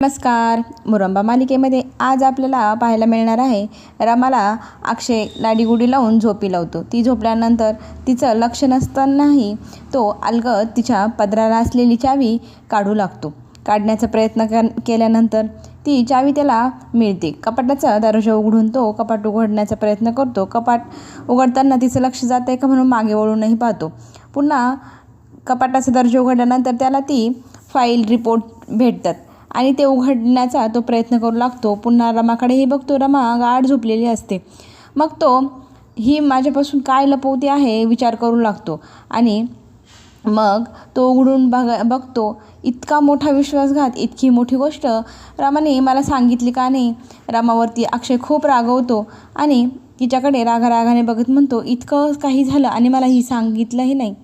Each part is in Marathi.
नमस्कार. मुरंबा मालिकेमध्ये आज आपल्याला पाहायला मिळणार आहे रमाला अक्षय लाडीगुडी लावून झोपी लावतो. ती झोपल्यानंतर तिचं लक्ष नसतानाही तो अलगद तिच्या पदराला असलेली चावी काढू लागतो. काढण्याचा प्रयत्न कर केल्यानंतर ती चावी त्याला मिळते. कपाटाचा दरोजा उघडून तो कपाट उघडण्याचा प्रयत्न करतो. कपाट उघडताना तिचं लक्ष जात आहे का म्हणून मागे वळूनही पाहतो. पुन्हा कपाटाचा दर्जा उघडल्यानंतर त्याला ती फाईल रिपोर्ट भेटतात. आणि ते उघडण्याचा तो प्रयत्न करू लागतो. पुन्हा रमाकडेही बघतो रमा गाढ झोपलेली असते. मग तो ही माझ्यापासून काय लपवते आहे विचार करू लागतो. आणि मग तो उघडून बघ बघतो इतका मोठा विश्वासघात इतकी मोठी गोष्ट. रामाने मला सांगितली का नाही? रामावरती अक्षय खूप रागवतो आणि तिच्याकडे रागारागाने बघत म्हणतो इतकं काही झालं आणि मला ही सांगितलंही नाही.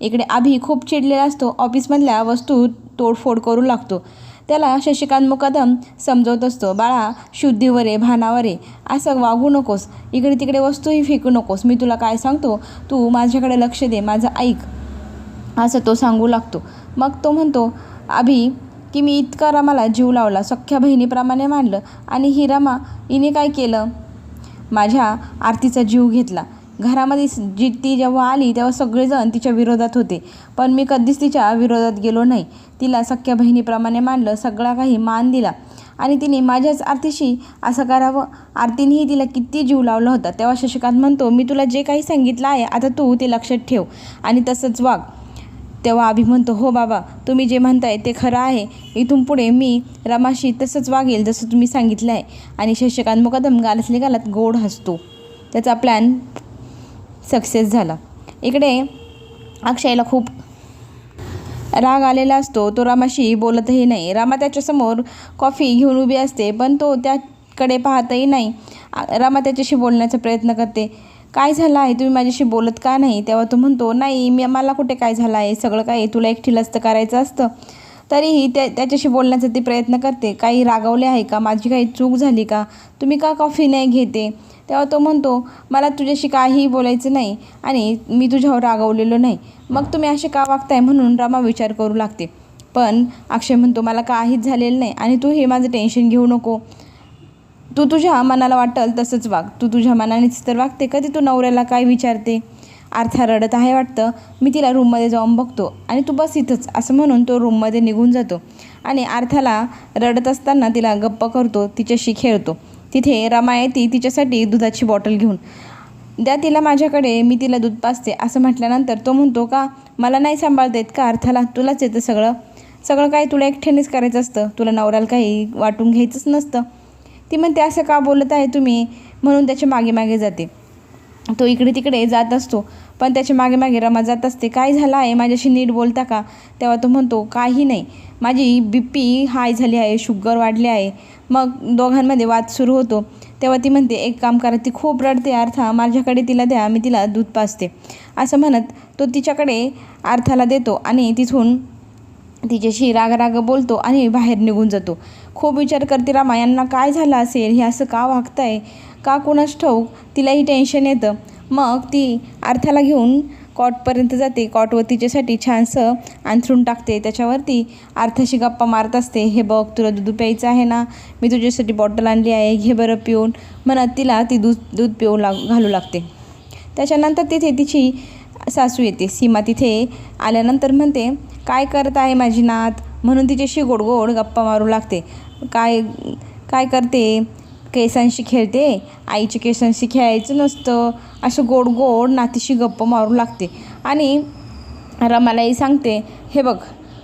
इकडे आभी खूप चिडलेला असतो. ऑफिसमधल्या वस्तू तोडफोड करू लागतो. त्याला शशिकांत मुकादम समजवत असतो. बाळा शुद्धीवर आहे भानावर आहे असं वागू नकोस. इकडे तिकडे वस्तूही फेकू नकोस. मी तुला काय सांगतो? तू माझ्याकडे लक्ष दे माझं ऐक. असं तो सांगू लागतो. मग तो म्हणतो अभि की मी इतका रमाला जीव लावला. सख्ख्या बहिणीप्रमाणे मानलं आणि ही रमा हिने काय केलं? माझ्या आरतीचा जीव घेतला. घरामध्ये जी ती जेव्हा आली तेव्हा सगळेजण तिच्या विरोधात होते. पण मी कधीच तिच्या विरोधात गेलो नाही. तिला सख्ख्या बहिणीप्रमाणे मानलं सगळा काही मान दिला. आणि तिने माझ्याच आरतीशी असं करावं. आरतीनेही तिला किती जीव लावला होता. तेव्हा शशिकांत म्हणतो मी तुला जे काही सांगितलं आहे आता तू ते लक्षात ठेव. आणि तसंच वाग. तेव्हा अभि म्हणतो हो बाबा तुम्ही जे म्हणताय ते खरं आहे. इथून पुढे मी रमाशी तसंच वागेल जसं तुम्ही सांगितलं आहे. आणि शशिकांत मुकदम गालसले गालात गोड हसतो. त्याचा प्लॅन सक्सेस झाला. इकडे अक्षयला खूप राग आलेला असतो. तो रामाशी बोलतही नाही. रामा त्याच्यासमोर कॉफी घेऊन उभी असते पण तो त्याकडे पाहतही नाही. आ- रामा त्याच्याशी बोलण्याचा प्रयत्न करते. काय झालं आहे? तुम्ही माझ्याशी बोलत का नाही? तेव्हा तो म्हणतो नाही मी मला कुठे काय झालं आहे? सगळं काय तुला एकटीलाच तर करायचं असतं. तरीही त्या त्याच्याशी बोलण्याचा ती प्रयत्न करते. काही रागवले आहे का? माझी काही चूक झाली का? तुम्ही का कॉफी नाही घेते? तेव्हा तो म्हणतो मला तुझ्याशी काहीही बोलायचं नाही आणि मी तुझ्यावर रागवलेलो नाही. मग तुम्ही असे का वागताय? म्हणून रमा विचार करू लागते. पण अक्षय म्हणतो मला काहीच झालेलं नाही आणि तू हे माझं टेन्शन घेऊ नको. तू तुझ्या मनाला वाटेल तसंच वाग. तू तुझ्या मनानेच तर वागते. कधी तू नवऱ्याला काय विचारते? आर्था रडत आहे वाटतं. मी तिला रूममध्ये जाऊन बघतो आणि तू बस इथंच असं म्हणून तो रूममध्ये निघून जातो. आणि आर्थाला रडत असताना तिला गप्प करतो तिच्याशी खेळतो. तिथे रमा येते तिच्यासाठी दुधाची बॉटल घेऊन. द्या तिला माझ्याकडे मी तिला दूध पाजते असं म्हटल्यानंतर तो म्हणतो का? मला नाही सांभाळता येत का अर्थाला तुलाच येतं सगळं. सगळं काही तुला एकठ्यानेच करायचं असतं. तुला नवऱ्याला काही वाटून घ्यायचंच नसतं. ती म्हणते असं का बोलत आहे तुम्ही? म्हणून त्याच्यामागे मागे जाते. तो इकडे तिकडे जात असतो. पण त्याच्यामागे मागे रमा जात असते. काय झालं आहे? माझ्याशी नीट बोलता का? तेव्हा तो म्हणतो काही नाही. माझी बी पी हाय झाली आहे. शुगर वाढली आहे. मग दोघांमध्ये वाद सुरू होतो. तेव्हा ती म्हणते एक काम करा. ती खूप रडते. अर्था माझ्याकडे तिला द्या. मी तिला दूध पाजते. असं म्हणत तो तिच्याकडे अर्थाला देतो आणि तिथून तिच्याशी राग बोलतो आणि बाहेर निघून जातो. खूप विचार करते रामा यांना काय झालं असेल? हे असं का वागताय? का कोणास ठाऊक तिलाही टेन्शन येतं. मग ती अर्थाला घेऊन कॉटपर्यंत जाते. कॉटवर तिच्यासाठी छानसं अंथरून टाकते. त्याच्यावरती अर्थाशी गप्पा मारत असते. हे बघ तुला दूध प्यायचं आहे ना? मी तुझ्यासाठी बॉटल आणली आहे. घे बरं पिऊन. म्हणत तिला ती दूध दूध पिऊ लाग घालू लागते. त्याच्यानंतर तिथे तिची सासू येते. सीमा तिथे आल्यानंतर म्हणते काय करत आहे माझी नात? म्हणून तिच्याशी गोडगोड गोड गप्पा मारू लागते. काय काय करते? केसांशी खेळते. आईच्या केसांशी खेळायचं नसतं. असं गोड गोड नातीशी गप्प मारू लागते. आणि रमालाही सांगते हे बघ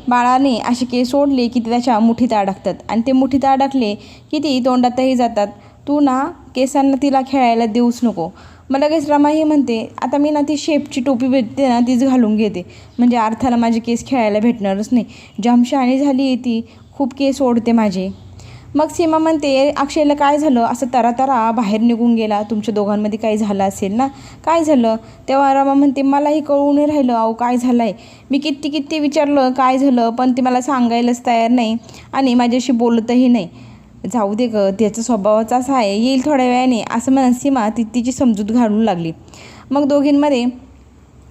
बाळाने असे केस सोडले की ते त्याच्या मुठीत अडकतात. आणि ते मुठीत अडकले की ती तोंडातही जातात. तू ना केसांना तिला खेळायला देऊच नको. मग लगेच रमा हे म्हणते आता मी ना ती शेपची टोपी भेटते ना तीच घालून घेते. म्हणजे अर्थाला माझे केस खेळायला भेटणारच नाही. जाम झाली आहे ती. खूप केस ओढते माझे. मग सीमा म्हणते अक्षयला काय झालं? असं तरा तरा बाहेर निघून गेला. तुमच्या दोघांमध्ये काही झालं असेल ना? काय झालं? तेव्हा रमा म्हणते मलाही कळून नाही राहिलं. अहो काय झालं आहे मी किती किती विचारलं काय झालं? पण ते मला सांगायलाच तयार नाही आणि माझ्याशी बोलतही नाही. जाऊ दे ग त्याचा स्वभावाचा असा आहे. येईल थोड्या वेळाने. असं म्हणत सीमा ती तिची समजूत घालू लागली. मग दोघींमध्ये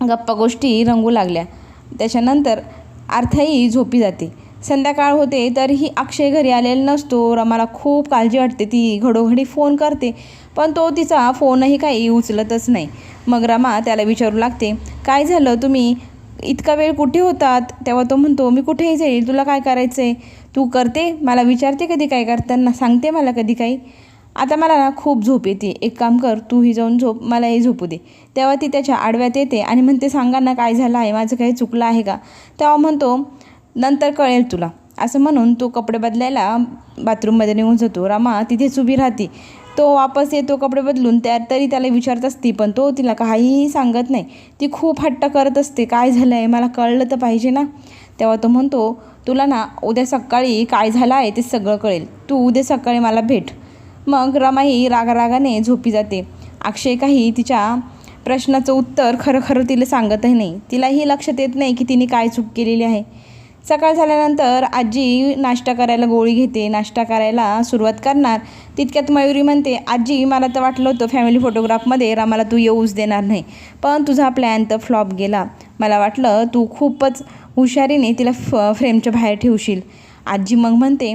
गप्पा गोष्टी रंगू लागल्या. त्याच्यानंतर अर्थाई झोपी जाते. संध्याकाळ होते तरीही अक्षय घरी आलेला नसतो. रमाला खूप काळजी वाटते. ती घडोघडी फोन करते पण तो तिचा फोनही काही उचलतच नाही. मग रमा त्याला विचारू लागते काय झालं? तुम्ही इतका वेळ कुठे होतात? तेव्हा तो म्हणतो मी कुठेही जाईल. तुला काय करायचं आहे तू करते? मला विचारते कधी काय करताना? सांगते मला कधी काही? आता मला ना खूप झोप येते. एक काम कर तूही जाऊन झोप मलाही झोपू दे. तेव्हा ती त्याच्या आडव्यात येते आणि म्हणते सांगा ना काय झालं आहे? माझं काही चुकलं आहे का? तेव्हा म्हणतो नंतर कळेल तुला. असं म्हणून तो कपडे बदलायला बाथरूममध्ये निघून जातो. रामा तिथेच उभी राहते. तो वापस येतो कपडे बदलून. त्या तरी त्याला विचारत असते पण तो तिला काहीही सांगत नाही. ती खूप हट्ट करत असते. काय झालं आहे मला कळलं तर पाहिजे ना? तेव्हा तो म्हणतो तुला ना उद्या सकाळी काय झालं आहे ते सगळं कळेल. तू उद्या सकाळी मला भेट. मग रमाही रागारागाने झोपी जाते. अक्षय काही तिच्या प्रश्नाचं उत्तर खरं खरं तिला सांगतही नाही. तिलाही लक्षात येत नाही की तिने काय चूक केलेली आहे. सकाळ झाल्यानंतर आजी नाश्ता करायला गोळी घेते नाश्ता करायला सुरुवात करणार. तितक्यात मयुरी म्हणते आजी मला तर वाटलं होतं फॅमिली फोटोग्राफमध्ये रामाला तू येऊच देणार नाही पण तुझा प्लॅन तर फ्लॉप गेला. मला वाटलं तू खूपच हुशारीने तिला फ फ्रेमच्या बाहेर ठेवशील. आजी मग म्हणते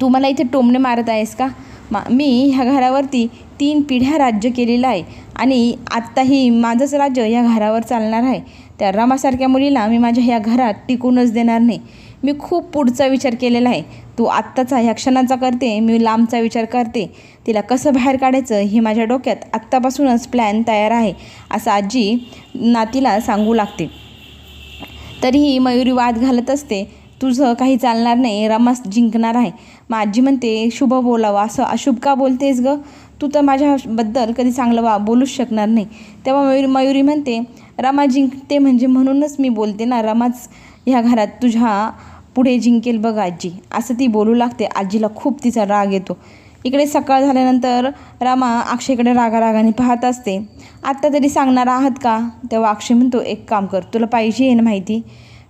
तू मला इथे टोमणे मारत आहेस का? मा मी ह्या घरावरती तीन पिढ्या राज्य केलेलं आहे आणि आत्ताही माझंच राज्य या घरावर चालणार आहे. त्या रमासारख्या मुलीला मी माझ्या ह्या घरात टिकूनच देणार नाही. मी खूप पुढचा विचार केलेला आहे. तू आत्ताचा ह्या क्षणाचा करते मी लांबचा विचार करते. तिला कसं बाहेर काढायचं हे माझ्या डोक्यात आत्तापासूनच प्लॅन तयार आहे असं आजी नातीला सांगू लागते. तरीही मयुरी वाद घालत असते तुझं काही चालणार नाही रमास जिंकणार आहे. मग आजी म्हणते शुभ बोलावं असं अशुभ का बोलतेस ग? तू तर माझ्याबद्दल कधी चांगलं वा बोलूच शकणार नाही. तेव्हा मयुरी मयुरी म्हणते रमा जिंकते म्हणजे म्हणूनच मी बोलते ना रमाच ह्या घरात तुझ्या पुढे जिंकेल बघ आजी. असं ती बोलू लागते. आजीला खूप तिचा राग येतो. इकडे सकाळ झाल्यानंतर रामा अक्षयकडे रागारागाने पाहत असते. आत्ता तरी सांगणार आहात का? तेव्हा अक्षय म्हणतो एक काम कर तुला पाहिजे आहे ना माहिती?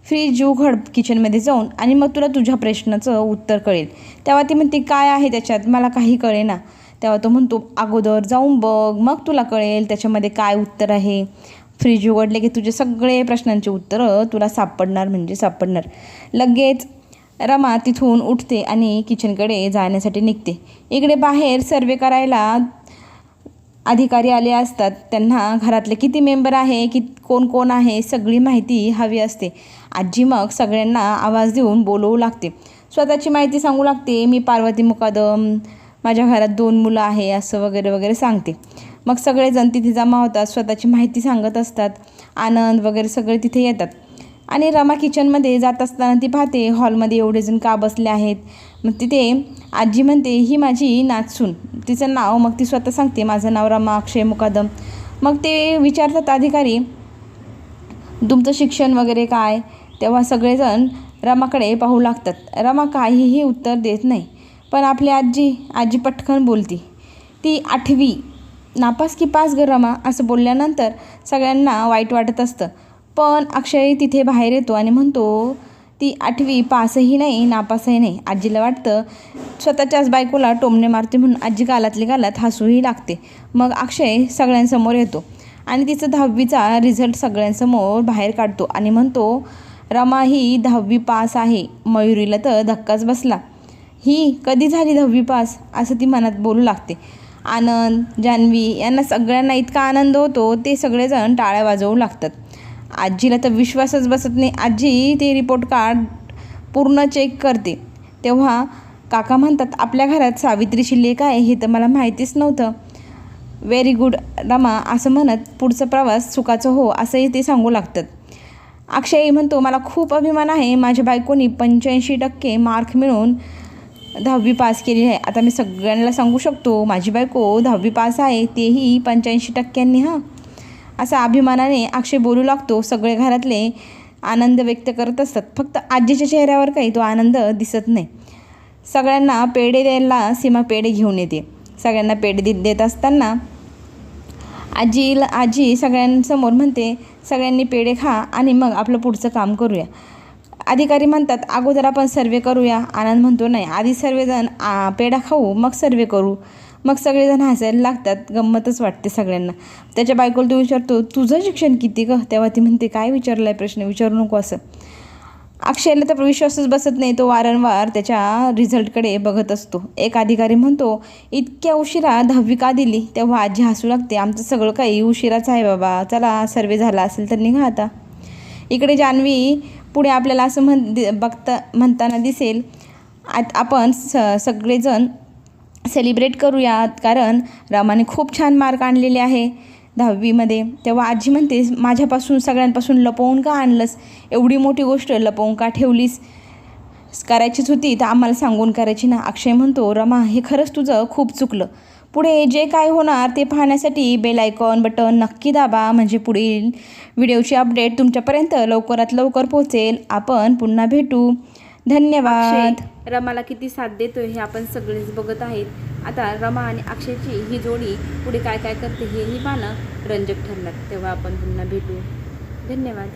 फ्रीज उघड किचनमध्ये जाऊन आणि मग तुला तुझ्या प्रश्नाचं उत्तर कळेल. तेव्हा ती म्हणते काय आहे त्याच्यात? मला काही कळेना. तेव्हा तो म्हणतो अगोदर जाऊन बघ मग तुला कळेल त्याच्यामध्ये काय उत्तर आहे. फ्रीज उघडले की तुझे सगळे प्रश्नांची उत्तरं तुला सापडणार म्हणजे सापडणार. लगेच रमा तिथून उठते आणि किचनकडे जाण्यासाठी निघते. इकडे बाहेर सर्वे करायला अधिकारी आले असतात. त्यांना घरातले किती मेंबर आहे की कोण कोण आहे सगळी माहिती हवी असते. आजी मग सगळ्यांना आवाज देऊन बोलवू लागते. स्वतःची माहिती सांगू लागते. मी पार्वती मुकादम माझ्या घरात दोन मुलं आहे असं वगैरे वगैरे सांगते. मग सगळेजण तिथे जमा होतात स्वतःची माहिती सांगत असतात. आनंद वगैरे सगळे तिथे येतात. आणि रमा किचनमध्ये जात असताना ती पाहते हॉलमध्ये एवढे जण का बसले आहेत? मग तिथे आजी म्हणते ही माझी नाचसून तिचं नाव मग ती स्वतः सांगते माझं नाव रमा अक्षय मुकादम. मग ते विचारतात अधिकारी तुमचं शिक्षण वगैरे काय? तेव्हा सगळेजण रमाकडे पाहू लागतात. रमा काहीही उत्तर देत नाही पण आपली आजी आजी पटकन बोलती. ती आठवी नापास की पास गरमा रमा असं बोलल्यानंतर सगळ्यांना वाईट वाटत असतं. पण अक्षय तिथे बाहेर येतो आणि म्हणतो ती आठवी पासही नाही नापासही नाही. आजीला वाटतं स्वतःच्याच बायकोला टोमणे मारते म्हणून आजी गालातली गालात हसूही लागते. मग अक्षय सगळ्यांसमोर येतो आणि तिचं दहावीचा रिझल्ट सगळ्यांसमोर बाहेर काढतो आणि म्हणतो रमा ही दहावी पास आहे. मयुरीला तर धक्काच बसला. ही कधी झाली दहावी पास? असं ती मनात बोलू लागते. आनंद जान्हवी यांना सगळ्यांना इतका आनंद होतो ते सगळेजण टाळ्या वाजवू लागतात. आजीला तर विश्वासच बसत नाही. आजी ते रिपोर्ट कार्ड पूर्ण चेक करते. तेव्हा काका म्हणतात आपल्या घरात सावित्रीची लेख आहे हे तर मला माहितीच नव्हतं. व्हेरी गुड रमा असं म्हणत पुढचा प्रवास सुखाचं हो असंही ते सांगू लागतात. अक्षय म्हणतो मला खूप अभिमान आहे माझ्या बायकोनी पंच्याऐंशी टक्के मार्क मिळून दहावी पास केली आहे आता मी सगळ्यांना सांगू शकतो माझी बायको दहावी पास आहे तेही पंच्याऐंशी टक्क्यांनी हां. असा अभिमानाने अक्षय बोलू लागतो सगळे घरातले आनंद व्यक्त करत असतात. फक्त आजीच्या चेहऱ्यावर काही तो आनंद दिसत नाही. सगळ्यांना पेढे द्यायला सीमा पेढे घेऊन येते. सगळ्यांना पेढे दे देत असताना आजी आजी सगळ्यांसमोर म्हणते सगळ्यांनी पेढे खा आणि मग आपलं पुढचं काम करूया. अधिकारी म्हणतात अगोदर आपण सर्वे करूया. आनंद म्हणतो नाही आधी सर्वेजण आ, पेढा खाऊ मग सर्वे करू. मग सगळेजण हसायला लागतात गंमतच वाटते सगळ्यांना. त्याच्या बायकोला तो विचारतो तुझं शिक्षण किती ग? तेव्हा ती म्हणते काय विचारलं आहे प्रश्न? विचारू नको असं. अक्षयला तर विश्वासच बसत नाही तो वारंवार त्याच्या रिझल्टकडे बघत असतो. एक अधिकारी म्हणतो इतक्या उशिरा दहावी का दिली? तेव्हा आजी हसू लागते आमचं सगळं काही उशिराच आहे बाबा चला सर्वे झाला असेल तर निघा आता. इकडे जान्हवी पुढे आपल्याला असं म्हण दि- बघता म्हणताना दिसेल आत आपण स सगळेजण सेलिब्रेट करूयात कारण रामाने खूप छान मार्क आणलेले आहे दहावीमध्ये. तेव्हा आजी म्हणते माझ्यापासून सगळ्यांपासून लपवून का आणलंस? एवढी मोठी गोष्ट लपवून का ठेवलीस? करायचीच होती तर आम्हाला सांगून करायची ना. अक्षय म्हणतो रमा हे खरंच तुझं खूप चुकलं. पुढे जे काय होणार ते पाहण्यासाठी बेल आयकॉन बटन नक्की दाबा. म्हणजे पुढील व्हिडिओची अपडेट तुमच्यापर्यंत लवकरात लवकर पोहोचेल. आपण पुन्हा भेटू. धन्यवाद. रमाला किती साथ देतो हे आपण सगळेच बघत आहेत. आता रमा आणि अक्षयची ही जोडी पुढे काय काय करते हेही पाहणं रंजक ठरणार तेव्हा आपण पुन्हा भेटू. धन्यवाद.